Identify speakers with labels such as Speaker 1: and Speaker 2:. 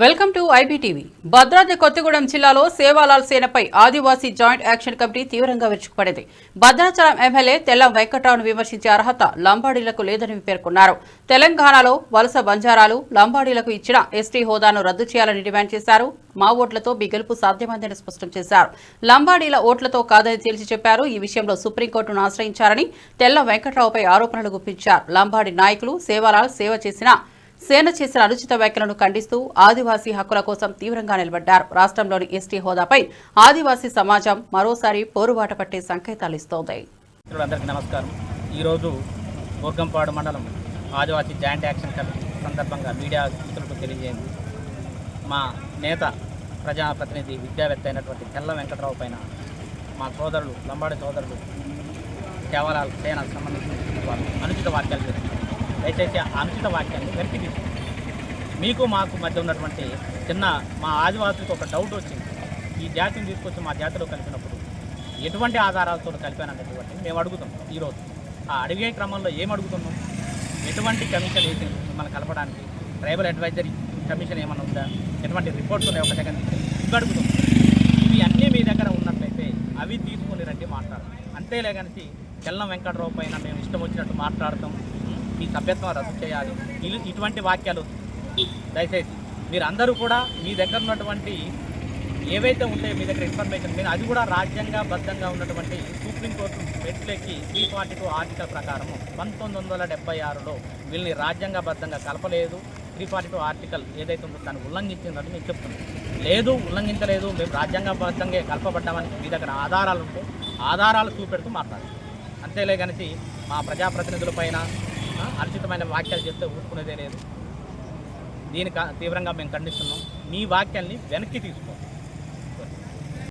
Speaker 1: Welcome to IBTV Bhadradri Kothagudem జిల్లాలో సేవాలాల్ సేనపై Adivasi joint action committee తీవ్రంగా విరుచుకుపడింది. భద్రాచలం ఎమ్మెల్యే తెల్లం వెంకట్రావును విమర్శించే అర్హత లంబాడీలకు లేదని పేర్కొన్నారు. తెలంగాణలో వలస బంజారాలు లంబాడీలకు ఇచ్చిన ఎస్టీ హోదాను రద్దు చేయాలని డిమాండ్ చేశారు. మా ఓట్లతో మీ గెలుపు సాధ్యమైందని స్పష్టం చేశారు. లంబాడీల ఓట్లతో కాదని తేల్చి చెప్పారు. ఈ విషయంలో సుప్రీంకోర్టును ఆశ్రయించారని తెల్ల వెంకట్రావుపై ఆరోపణలు గుప్పించారు. లంబాడీ నాయకులు సేవాలాల్ సేవ చేసిన సేన చేసిన అనుచిత వ్యాఖ్యలను ఖండిస్తూ ఆదివాసీ హక్కుల కోసం తీవ్రంగా నిలబడ్డారు. రాష్ట్రంలోని ఎస్టీ హోదాపై ఆదివాసీ సమాజం మరోసారి పోరుబాట పట్టే సంకేతాలు ఇస్తోంది.
Speaker 2: మిత్రులందరికీ నమస్కారం. ఈరోజు బోర్గంపాడు మండలం ఆదివాసీ జాయింట్ యాక్షన్ కమిటీ సందర్భంగా మీడియా మిత్రులకు తెలియజేయండి. మా నేత ప్రజాప్రతినిధి విద్యావేత్త అయినటువంటి తెల్ల వెంకటరావు పైన మా సోదరులు లంబాడి సోదరులు కేవలాల సేన సంబంధించిన వాళ్ళు అనుచిత వాక్యాలు చేస్తున్నారు దయచేసి అనుచిత వాక్యాన్ని వెనక్కి మీకు మాకు మధ్య ఉన్నటువంటి చిన్న మా ఆదివాసులకు ఒక డౌట్ వచ్చింది. ఈ జాతిని తీసుకొచ్చి మా జాతిలో కలిపినప్పుడు ఎటువంటి ఆధారాలతో కలిపాననేటువంటి మేము అడుగుతాం ఈరోజు. ఆ అడిగే క్రమంలో ఏం అడుగుతున్నాం? ఎటువంటి కమిషన్ వేసింది మిమ్మల్ని కలపడానికి? ట్రైబల్ అడ్వైజరీ కమిషన్ ఏమైనా ఉందా? ఎటువంటి రిపోర్ట్స్ ఉన్నాయి ఒక దగ్గర ఇవి అడుగుతాం ఇవి అన్నీ మీ దగ్గర ఉన్నట్లయితే అవి తీసుకుని రండి మాట్లాడతాం అంతేలే కనుక చెల్లం వెంకటరావు పైన మేము ఇష్టం వచ్చినట్టు మాట్లాడతాం. మీ సభ్యత్వం రద్దు చేయాలి. ఇటువంటి వాక్యాలు దయచేసి మీరందరూ కూడా మీ దగ్గర ఉన్నటువంటి ఏవైతే ఉంటాయో మీ దగ్గర ఇన్ఫర్మేషన్ మీరు అది కూడా రాజ్యాంగబద్ధంగా ఉన్నటువంటి సుప్రీంకోర్టు మెట్లెక్కి త్రీ ఫార్టీ టూ ఆర్టికల్ ప్రకారము పంతొమ్మిది వందల డెబ్బై ఆరులో వీళ్ళని రాజ్యాంగబద్ధంగా కలపలేదు. త్రీ ఫార్టీ టూ ఆర్టికల్ ఏదైతే ఉందో దాన్ని ఉల్లంఘించిందని మేము చెప్తున్నాం. లేదు ఉల్లంఘించలేదు మేము రాజ్యాంగబద్ధంగా కలపబడ్డామని మీ దగ్గర ఆధారాలు ఉంటే ఆధారాలు చూపెడుతూ మాట్లాడాలి అంతేలే కనిసి మా ప్రజాప్రతినిధుల అర్చితమైన వాక్యాలు చెప్తే చేస్తే ఊరుకునేదే లేదు. దీని తీవ్రంగా మేము ఖండిస్తున్నాం. మీ వాక్యాల్ని వెనక్కి తీసుకోండి